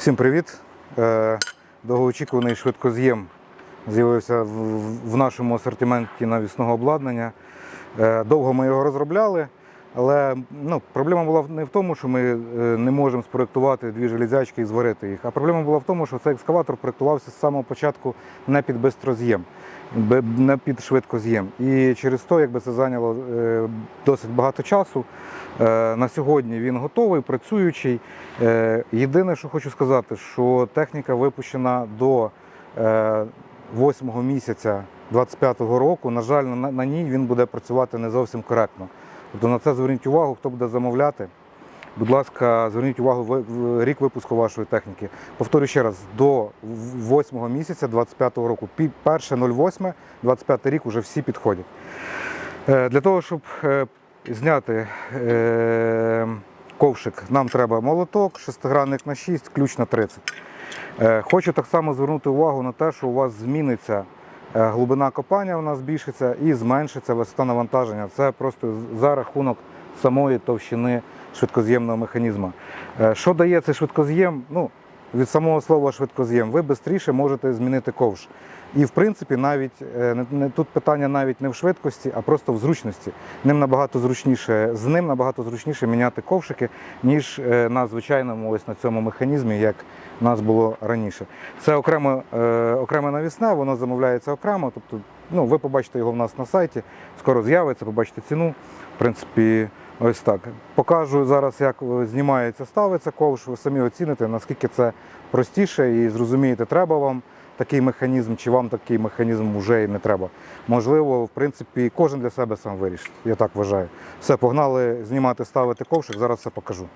Всім привіт! Е, Довгоочікуваний швидкоз'єм з'явився в- нашому асортименті навісного обладнання. Е, Довго ми його розробляли, але ну, проблема була не в тому, що ми е, не можемо спроектувати дві железячки і зварити їх. А проблема була в тому, що цей екскаватор проектувався з самого початку не під бистроз'єм, не під швидкоз'єм. І через то, якби це зайняло е, досить багато часу. Е, На сьогодні він готовий, працюючий. Єдине, що хочу сказати, що техніка випущена до 8 місяця 25-го року. На жаль, на ній він буде працювати не зовсім коректно. Тобто на це зверніть увагу, хто буде замовляти. Будь ласка, зверніть увагу в рік випуску вашої техніки. Повторю ще раз, до 8 місяця 25-го року. Перше 08, 25 рік вже всі підходять. Е, Для того, щоб е, зняти е, ковшик, нам треба молоток, шестигранник на 6, ключ на 30. Е, Хочу так само звернути увагу на те, що у вас зміниться глибина копання, у нас збільшиться і зменшиться висота навантаження. Це просто за рахунок самої товщини швидкоз'ємного механізму. Е, Що дає цей швидкоз'єм? Ну, від самого слова швидкоз'єм, ви швидше можете змінити ковш. І в принципі, навіть е, не, тут питання навіть не в швидкості, а просто в зручності. Ним набагато зручніше, з ним набагато зручніше міняти ковшики, ніж е, на звичайному ось на цьому механізмі, як у нас було раніше. Це окремо, е, окреме навісне, воно замовляється окремо. Тобто, ну, ви побачите його в нас на сайті, скоро з'явиться, побачите ціну. В принципі, ось так. Покажу зараз, як знімається, ставиться ковш. Ви самі оціните, наскільки це простіше і зрозумієте, треба вам такий механізм, чи вам такий механізм вже і не треба. Можливо, в принципі, кожен для себе сам вирішить. Я так вважаю. Все, погнали знімати, ставити ковшик, зараз все покажу.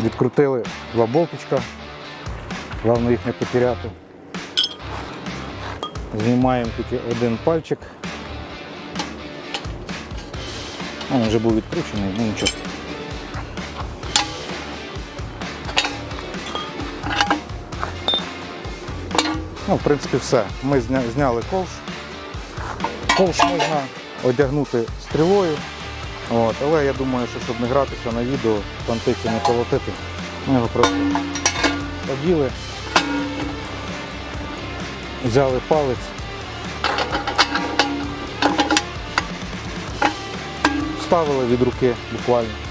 Відкрутили два болтичка. Головне їх не потеряти. Знімаємо тільки один пальчик. Він вже був відкручений, ну нічого. Ну, в принципі, все. Ми зня- зняли ковш. Ковш можна одягнути стрілою. От, але я думаю, що щоб не гратися на відео, пантиці не колотити, ми його просто оділи, взяли палець, вставили від руки буквально.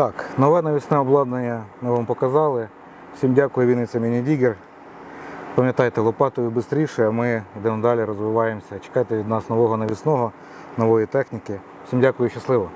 Так, нове навісне обладнання ми вам показали. Всім дякую, Вінниця Мінідігер. Пам'ятайте, лопатою швидше, а ми йдемо далі, розвиваємося. Чекайте від нас нового навісного, нової техніки. Всім дякую, щасливо!